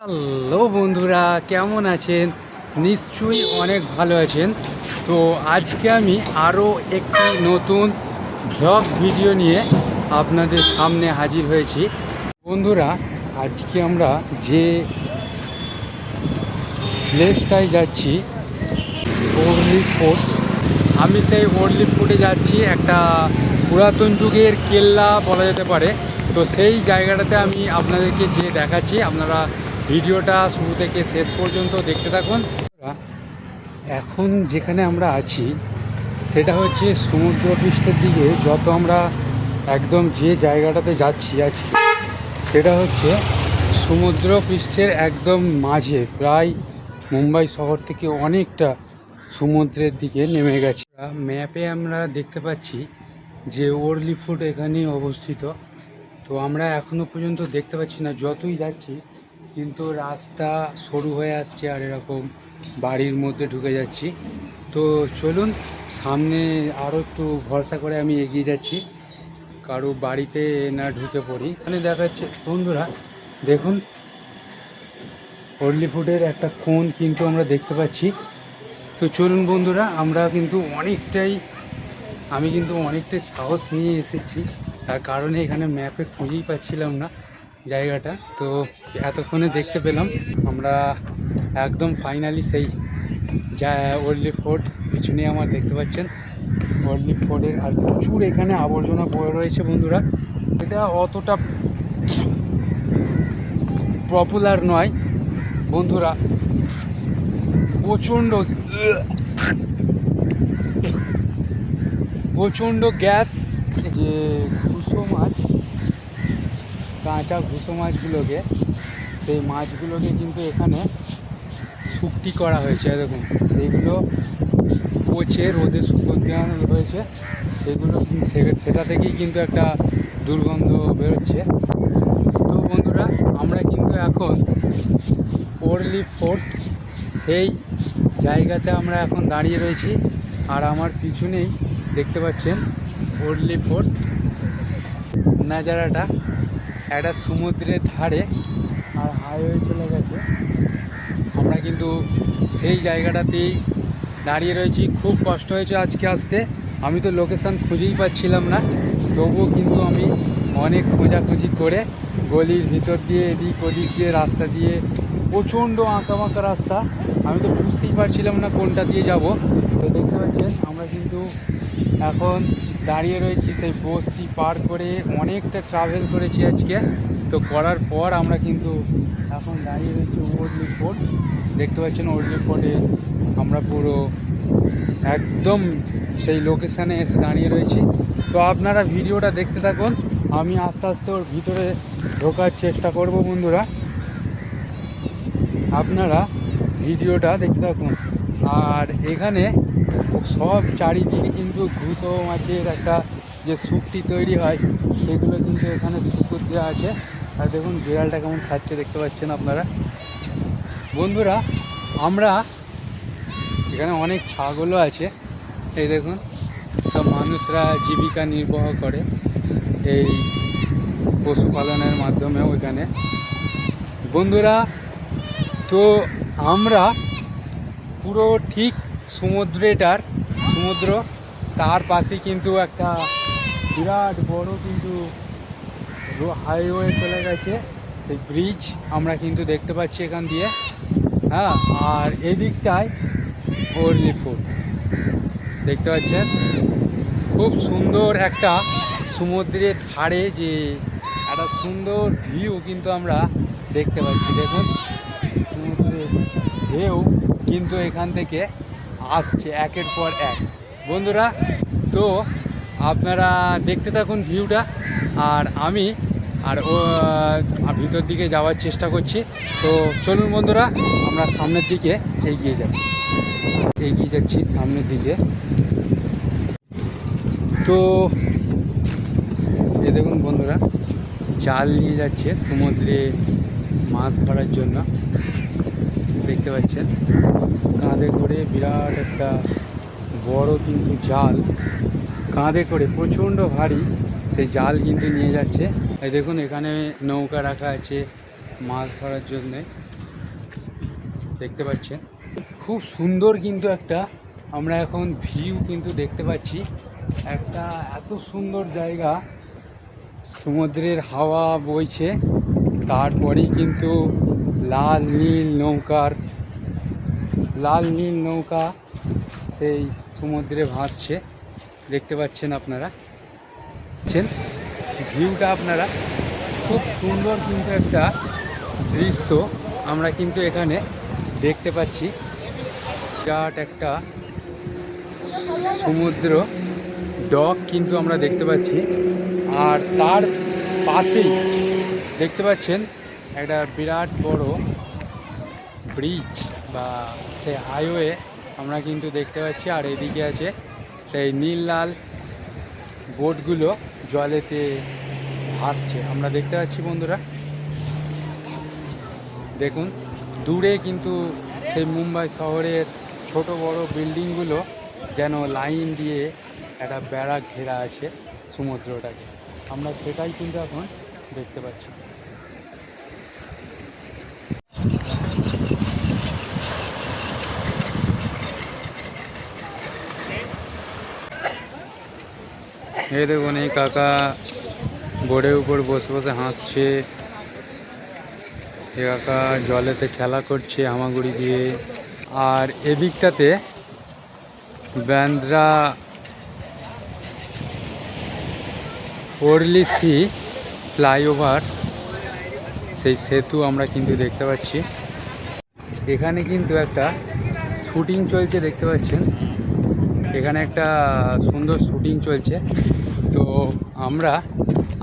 Hello বন্ধুরা, কেমন আছেন? নিশ্চয়ই অনেক ভালো আছেন। তো আজকে আমি আরও একটি নতুন ব্লগ ভিডিও নিয়ে আপনাদের সামনে হাজির হয়েছি। বন্ধুরা, আজকে আমরা যে প্লেসটায় যাচ্ছি ওরলি ফোর্ট আমি সেই ওরলি ফোর্টে যাচ্ছি। একটা পুরাতন যুগের কেল্লা বলা যেতে পারে। তো সেই জায়গাটাতে আমি আপনাদেরকে যে দেখাচ্ছি, আপনারা ভিডিওটা শুরু থেকে শেষ পর্যন্ত দেখতে থাকুন। এখন যেখানে আমরা আছি, সেটা হচ্ছে সমুদ্র পৃষ্ঠের দিকে। যত আমরা একদম যে জায়গাটাতে যাচ্ছি আজকে সেটা হচ্ছে সমুদ্র পৃষ্ঠের একদম মাঝে। প্রায় মুম্বাই শহর থেকে অনেকটা সমুদ্রের দিকে নেমে গেছে। ম্যাপে আমরা দেখতে পাচ্ছি যে ওরলি ফুড এখানে অবস্থিত। তো আমরা এখনও পর্যন্ত দেখতে পাচ্ছি না, যতই যাচ্ছি কিন্তু রাস্তা সরু হয়ে আসছে আর এরকম বাড়ির মধ্যে ঢুকে যাচ্ছি। তো চলুন, সামনে আরও একটু ভরসা করে আমি এগিয়ে যাচ্ছি। কারও বাড়িতে না ঢুকে পড়ি। এখানে দেখা যাচ্ছে, বন্ধুরা, দেখুন ফুডের একটা কোন কিন্তু আমরা দেখতে পাচ্ছি। তো চলুন, বন্ধুরা, আমরা কিন্তু অনেকটাই, আমি কিন্তু অনেকটাই সাহস নিয়ে এসেছি। তার কারণে এখানে ম্যাপে খুঁজেই পাচ্ছিলাম না। জায়গাটা। তো এতক্ষণে দেখতে পেলাম আমরা একদম ফাইনালি সেই যা ওল্ডলি ফোর্ট পিছনে আমার দেখতে পাচ্ছেন। ওল্ডলি ফোর্টের আর প্রচুর এখানে আবর্জনা পড়ে রয়েছে বন্ধুরা। এটা অতটা পপুলার নয় বন্ধুরা। প্রচণ্ড প্রচণ্ড গ্যাস যে ঘুষো মাছ কাঁচা ঘুষো মাছগুলোকে, সেই মাছগুলোকে কিন্তু এখানে শুক্তি করা হয়েছে দেখুন। সেইগুলো পচে রোদে শুকো দেওয়ানো হয়েছে সেগুলো সেটা থেকেই কিন্তু একটা দুর্গন্ধ বেরোচ্ছে। তো বন্ধুরা, আমরা কিন্তু এখন ওরলি ফোর্ট সেই জায়গাতে আমরা এখন দাঁড়িয়ে রয়েছি, আর আমার পিছনেই দেখতে পাচ্ছেন ওরলি ফোর্ট নাজারাটা। একটা সমুদ্রের ধারে আর হাইওয়ে চলে গেছে। আমরা কিন্তু সেই জায়গাটাতেই দাঁড়িয়ে রয়েছি। খুব কষ্ট হয়েছে আজকে আসতে। আমি তো লোকেশান খুঁজেই পাচ্ছিলাম না। তবুও কিন্তু আমি অনেক খোঁজাখুঁজি করে গলির ভিতর দিয়ে, এদিক ওদিক দিয়ে, রাস্তা দিয়ে, প্রচণ্ড আঁকাবাঁকা রাস্তা। আমি তো বুঝতেই পারছিলাম না কোনটা দিয়ে যাব। তো দেখতে আমরা কিন্তু এখন দাঁড়িয়ে রয়েছি সেই বস্তি পার করে অনেকটা ট্রাভেল করেছি আজকে। তো করার পর আমরা কিন্তু এখন দাঁড়িয়ে রয়েছি ওর্লি ফোর্ট দেখতে পাচ্ছেন ওর্লি ফোর্টে আমরা পুরো একদম সেই লোকেশানে এসে দাঁড়িয়ে রয়েছি। তো আপনারা ভিডিওটা দেখতে থাকুন। আমি আস্তে আস্তে ওর ভিতরে ঢোকার চেষ্টা করব বন্ধুরা। আপনারা ভিডিওটা দেখতে থাকুন। আর এখানে সব চারিদিকে কিন্তু ঘুষো মাছের একটা যে স্যুপটি তৈরি হয়, সেগুলো কিন্তু এখানে শুকুর দেওয়া আছে। আর দেখুন, বিড়ালটা কেমন খাচ্ছে দেখতে পাচ্ছেন আপনারা। বন্ধুরা, আমরা এখানে অনেক ছাগলও আছে। এই দেখুন, সব মানুষরা জীবিকা নির্বাহ করে। এই পশুপালনের মাধ্যমে ওইখানে বন্ধুরা, তো আমরা পুরো ঠিক সমুদ্রেটার, সমুদ্র, তার পাশে কিন্তু একটা বিরাট বড় কিন্তু হাইওয়ে চলে গেছে। সেই ব্রিজ আমরা কিন্তু দেখতে পাচ্ছি এখান দিয়ে। হ্যাঁ আর এদিকটায় ওরলি ফুড দেখতে পাচ্ছেন? খুব সুন্দর একটা সমুদ্রের ধারে যে একটা সুন্দর ভিউ কিন্তু আমরা দেখতে পাচ্ছি। দেখুন। ঢেউ কিন্তু এখান থেকে আসছে একের পর এক। বন্ধুরা, তো আপনারা দেখতে থাকুন ভিউটা, আর আমি আর ও ভিতর দিকে যাওয়ার চেষ্টা করছি। তো চলুন বন্ধুরা, আমরা সামনের দিকে এগিয়ে যাই। এগিয়ে যাচ্ছি সামনের দিকে। তো এ দেখুন বন্ধুরা জাল নিয়ে যাচ্ছে সমুদ্রে মাছ ধরার জন্য। দেখতে পাচ্ছেন। কাঁধে করে বিরাট একটা বড় কিন্তু জাল। কাঁধে করে প্রচণ্ড ভারী সেই জাল কিন্তু নিয়ে যাচ্ছে। এই দেখুন, এখানে নৌকা রাখা আছে মাছ ধরার জন্যে। দেখতে পাচ্ছেন, খুব সুন্দর কিন্তু একটা আমরা এখন ভিউ কিন্তু দেখতে পাচ্ছি। একটা এত সুন্দর জায়গা, সমুদ্রের হাওয়া বইছে। তারপরেই কিন্তু লাল, নীল নৌকার, লাল, নীল নৌকা সেই সমুদ্রে ভাসছে। দেখতে পাচ্ছেন আপনারা। পাচ্ছেন ভিউটা আপনারা। খুব সুন্দর কিন্তু একটা দৃশ্য আমরা কিন্তু এখানে দেখতে পাচ্ছি। বিরাট একটা সমুদ্র ডক কিন্তু আমরা দেখতে পাচ্ছি। আর তার পাশেই দেখতে পাচ্ছেন একটা বিরাট বড় ব্রিজ বা সে হাইওয়ে আমরা কিন্তু দেখতে পাচ্ছি। আর এদিকে আছে সেই নীল লাল বোটগুলো জলেতে ভাসছে। আমরা দেখতে পাচ্ছি বন্ধুরা। দেখুন, দূরে কিন্তু সেই মুম্বাই শহরের ছোট বড় বিল্ডিংগুলো যেন লাইন দিয়ে একটা বেড়া ঘেরা আছে সমুদ্রটাকে আমরা সেটাই কিন্তু এখন দেখতে পাচ্ছি। এই দেখুন, এই কাকা বোর্ডের উপর বসে বসে হাসছে। এ কাকা জলেতে খেলা করছে হামাগুড়ি দিয়ে। আর এদিকটাতে ব্যান্দ্রা ওরলিসি ফ্লাইওভার, সেই সেতু আমরা কিন্তু দেখতে পাচ্ছি। এখানে কিন্তু একটা শুটিং চলছে দেখতে পাচ্ছেন। এখানে একটা সুন্দর শুটিং চলছে। আমরা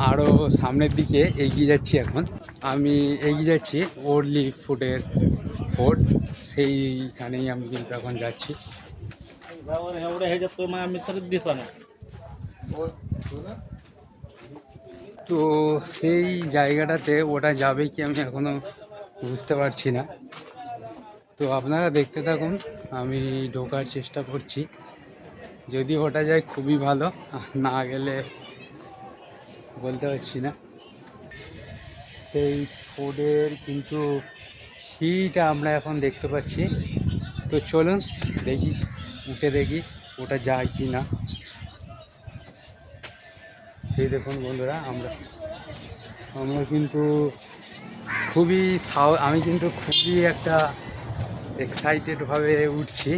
আরও সামনের দিকে এগিয়ে যাচ্ছি এখন। আমি এগিয়ে যাচ্ছি ওরলি ফুডের ফোর্ট সেইখানেই আমি কিন্তু এখন যাচ্ছি। তো সেই জায়গাটাতে ওটা যাবে কি আমি এখনও বুঝতে পারছি না। তো আপনারা দেখতে থাকুন, আমি ঢোকার চেষ্টা করছি। যদি ওটা যায় খুবই ভালো, না গেলে বলতে পারছি না। সেই ফুডের কিন্তু সিঁড়িটা আমরা এখন দেখতে পাচ্ছি। তো চলুন দেখি, উঠে দেখি ওটা যায় কি না। এই দেখুন বন্ধুরা, আমরা আমরা কিন্তু খুবই সাহ আমি কিন্তু খুবই একটা এক্সাইটেডভাবে উঠছি।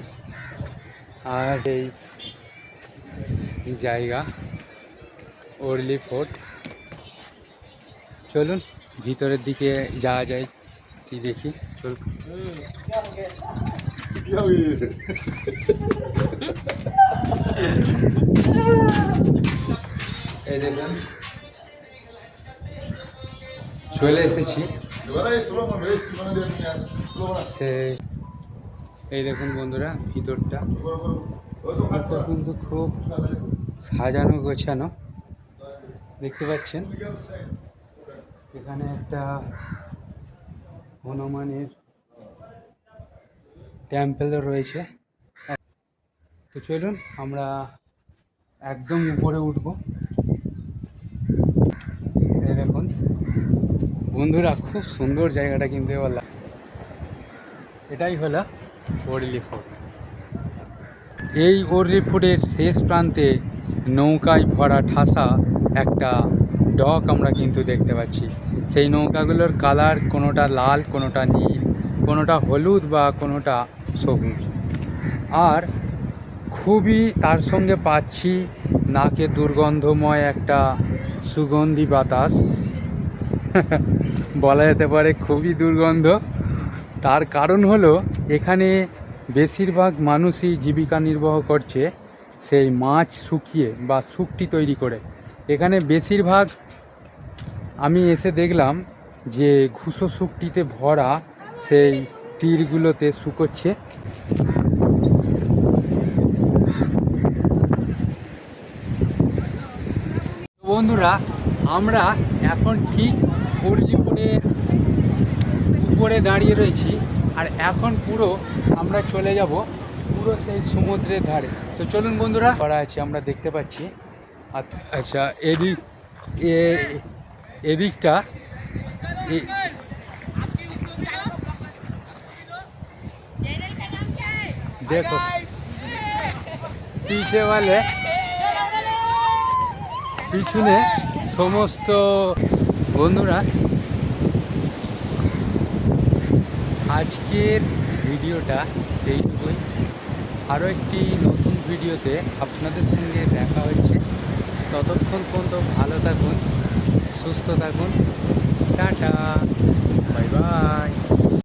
আর এই জায়গা ওরলি ফোর্ট। চলুন, ভিতরের দিকে যাওয়া যায়। কি দেখি? চলুন। এই চলে এসেছি। সে এই দেখুন বন্ধুরা, ভিতরটা। ভিতরটা কিন্তু খুব সাজানো গোছানো। দেখতে পাচ্ছেন? এখানে একটা হনুমানের টেম্পেলও রয়েছে। তো চলুন আমরা একদম উপরে উঠবো। দেখুন বন্ধুরা খুব সুন্দর জায়গাটা কিন্তু লাগ- এটাই হলো ওরলি ফোর্ট এই ওরলি ফোর্টের শেষ প্রান্তে নৌকায় ভরা ঠাসা একটা ডক আমরা কিন্তু দেখতে পাচ্ছি। সেই নৌকাগুলোর কালার কোনোটা লাল, কোনোটা নীল, কোনোটা হলুদ বা কোনোটা সবুজ। আর খুবই তার সঙ্গে পাচ্ছি নাকে দুর্গন্ধময় একটা সুগন্ধি বাতাস। বলা যেতে পারে খুবই দুর্গন্ধ। তার কারণ হলো এখানে বেশিরভাগ মানুষই জীবিকা নির্বাহ করছে, সেই মাছ শুকিয়ে বা শুকটি তৈরি করে। এখানে বেশিরভাগ আমি এসে দেখলাম যে ঘুষো শুকটিতে ভরা সেই তীরগুলোতে শুকোচ্ছে। বন্ধুরা, আমরা এখন ঠিক পল্লীপুরের উপরে দাঁড়িয়ে রয়েছি আর এখন পুরো আমরা চলে যাব পুরো সেই সমুদ্রের ধারে। তো চলুন বন্ধুরা করা আছে, আমরা দেখতে পাচ্ছি। আচ্ছা এদিক এদিকটা দেখো, পিছে বলে পিছনে সমস্ত বন্ধুরা, আজকের ভিডিওটা এইটুকুই। আরও একটি নতুন ভিডিওতে আপনাদের সঙ্গে দেখা হয়েছে ততক্ষণ পর্যন্ত ভালো থাকুন সুস্থ থাকুন। টাটা। Bye bye.